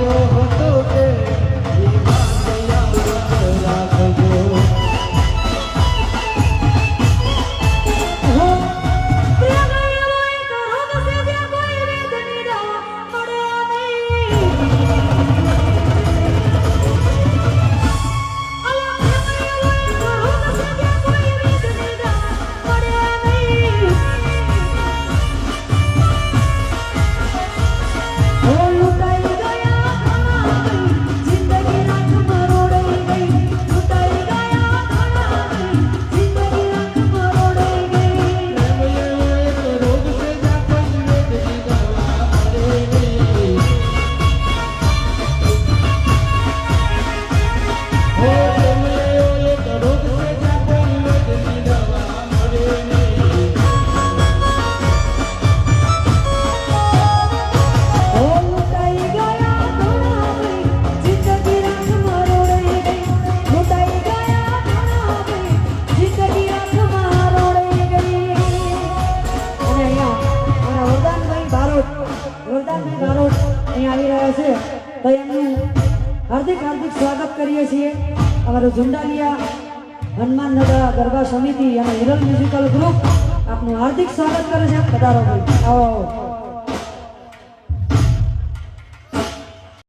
Lord. Hiralbhai Barot અહીં આવી રહ્યા છે. તો એમનું હાર્દિક હાર્દિક સ્વાગત કરીએ છીએ. અમારું ઝુંડાલિયા હનુમાનનગર ગરબા સમિતિ અને હિરલ મ્યુઝિકલ ગ્રુપ આપનું હાર્દિક સ્વાગત કરે છે. પધારો આવો આવો.